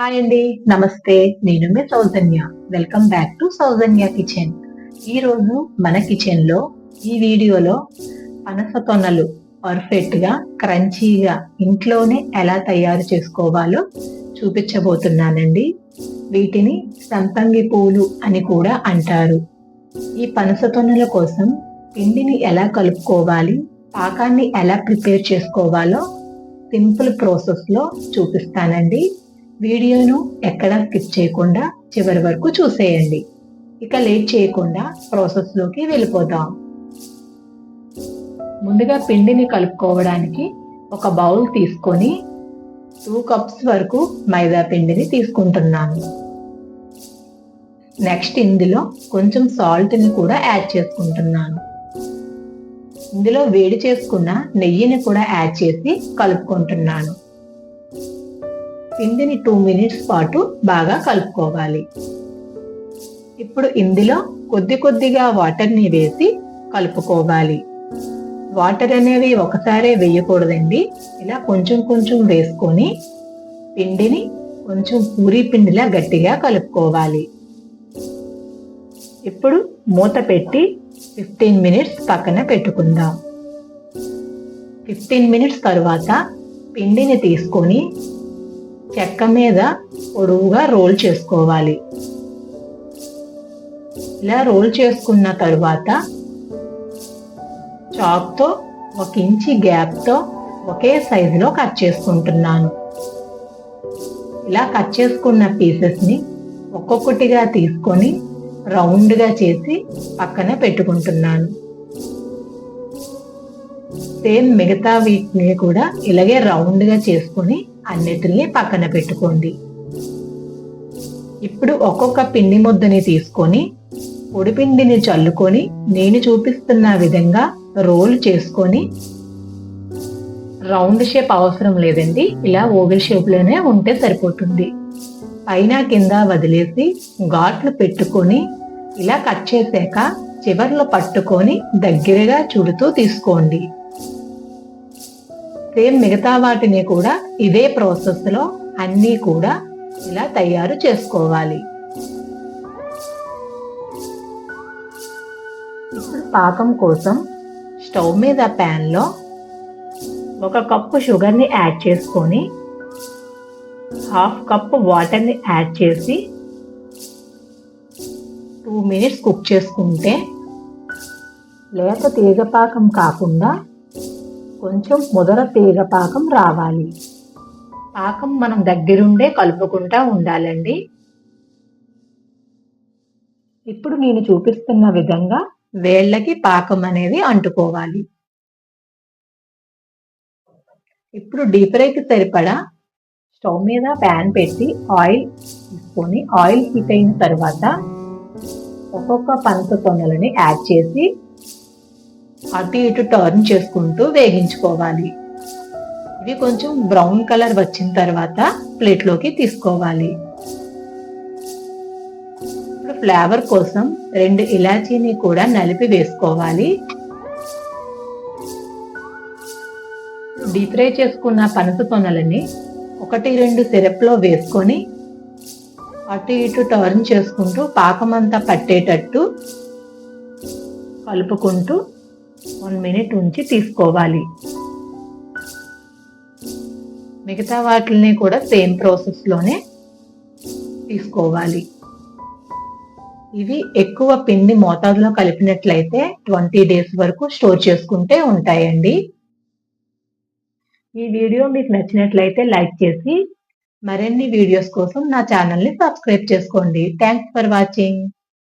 Hi అండి. నమస్తే. నేను మీ Sowjanya. Welcome back to Sowjanya kitchen ఈ రోజు మన కిచెన్లో ఈ వీడియోలో పనస తొనలు పర్ఫెక్ట్గా క్రంచీగా ఇంట్లోనే ఎలా తయారు చేసుకోవాలో చూపించబోతున్నానండి. వీటిని సంపంగి పూలు అని కూడా అంటారు. ఈ పనస తొనల కోసం పిండిని ఎలా కలుపుకోవాలి పాకాన్ని ఎలా ప్రిపేర్ చేసుకోవాలో సింపుల్ ప్రాసెస్లో చూపిస్తానండి. వీడియోను ఎక్కడా స్కిప్ చేయకుండా చివరి వరకు చూసేయండి. ఇక లేట్ చేయకుండా ప్రాసెస్లోకి వెళ్ళిపోదాం. ముందుగా పిండిని కలుపుకోవడానికి ఒక బౌల్ తీసుకొని టూ కప్స్ వరకు మైదా పిండిని తీసుకుంటున్నాను. నెక్స్ట్ ఇందులో కొంచెం సాల్ట్ని కూడా యాడ్ చేసుకుంటున్నాను. ఇందులో వేడి చేసుకున్న నెయ్యిని కూడా యాడ్ చేసి కలుపుకుంటున్నాను. పిండిని టూ మినిట్స్ పాటు బాగా కలుపుకోవాలి. ఇప్పుడు ఇందులో కొద్ది కొద్దిగా వాటర్ని వేసి కలుపుకోవాలి. వాటర్ అనేవి ఒకసారే వేయకూడదండి. ఇలా కొంచెం కొంచెం వేసుకొని పిండిని కొంచెం పూరి పిండిలా గట్టిగా కలుపుకోవాలి. ఇప్పుడు మూత పెట్టి ఫిఫ్టీన్ మినిట్స్ పక్కన పెట్టుకుందాం. ఫిఫ్టీన్ మినిట్స్ తర్వాత పిండిని తీసుకొని చెక్క మీద పొడవుగా రోల్ చేసుకోవాలి. ఇలా రోల్ చేసుకున్న తరువాత చాక్తో ఒక ఇంచి గ్యాప్తో ఒకే సైజులో కట్ చేసుకుంటున్నాను. ఇలా కట్ చేసుకున్న పీసెస్ని ఒక్కొక్కటిగా తీసుకొని రౌండ్గా చేసి పక్కన పెట్టుకుంటున్నాను. సేమ్ మిగతా వీటిని కూడా ఇలాగే రౌండ్గా చేసుకొని అన్నిటిని పక్కన పెట్టుకోండి. ఇప్పుడు ఒక్కొక్క పిండి ముద్దని తీసుకొని పొడి పిండిని చల్లుకొని నేను చూపిస్తున్న విధంగా రోల్ చేసుకొని రౌండ్ షేప్ అవసరం లేదండి. ఇలా ఓవెల్ షేప్లోనే ఉంటే సరిపోతుంది. పైన కింద వదిలేసి ఘాట్లు పెట్టుకొని ఇలా కట్ చేసాక చివర్లో పట్టుకొని దగ్గరగా చుడుతూ తీసుకోండి. సేమ్ మిగతా వాటిని కూడా ఇదే ప్రాసెస్లో అన్నీ కూడా ఇలా తయారు చేసుకోవాలి. ఇప్పుడు పాకం కోసం స్టవ్ మీద ప్యాన్లో ఒక కప్పు షుగర్ని యాడ్ చేసుకొని హాఫ్ కప్పు వాటర్ని యాడ్ చేసి టూ మినిట్స్ కుక్ చేసుకుంటే లేత తీగ పాకం కాకుండా కొంచెం ముదర తీగ పాకం రావాలి. పాకం మనం దగ్గరుండే కలుపుకుంటా ఉండాలండి. ఇప్పుడు నేను చూపిస్తున్న విధంగా వేళ్ళకి పాకం అనేది అంటుకోవాలి. ఇప్పుడు డీప్ ఫ్రైకి సరిపడా స్టవ్ మీద ప్యాన్ పెట్టి ఆయిల్ తీసుకొని ఆయిల్ హీట్ అయిన తర్వాత ఒక్కొక్క పనస తొన్నలని యాడ్ చేసి అటు ఇటు టర్న్ చేసుకుంటూ వేగించుకోవాలి. ఇవి కొంచెం బ్రౌన్ కలర్ వచ్చిన తర్వాత ప్లేట్లోకి తీసుకోవాలి. ఇప్పుడు ఫ్లేవర్ కోసం రెండు ఇలాచీని కూడా నలిపి వేసుకోవాలి. డీప్ ఫ్రై చేసుకున్న పనస తొనలని ఒకటి రెండు సిరప్లో వేసుకొని అటు ఇటు టర్న్ చేసుకుంటూ పాకమంతా పట్టేటట్టు కలుపుకుంటూ వన్ మినిట్ ఉంచి తీసుకోవాలి. మిగతా వాటిని కూడా సేమ్ ప్రాసెస్లోనే తీసుకోవాలి. ఇవి ఎక్కువ పిండి మోతాదులో కలిపినట్లయితే ట్వంటీ డేస్ వరకు స్టోర్ చేసుకుంటే ఉంటాయండి. ఈ వీడియో మీకు నచ్చినట్లయితే లైక్ చేసి మరిన్ని వీడియోస్ కోసం నా ఛానల్ని సబ్స్క్రైబ్ చేసుకోండి. Thanks for watching.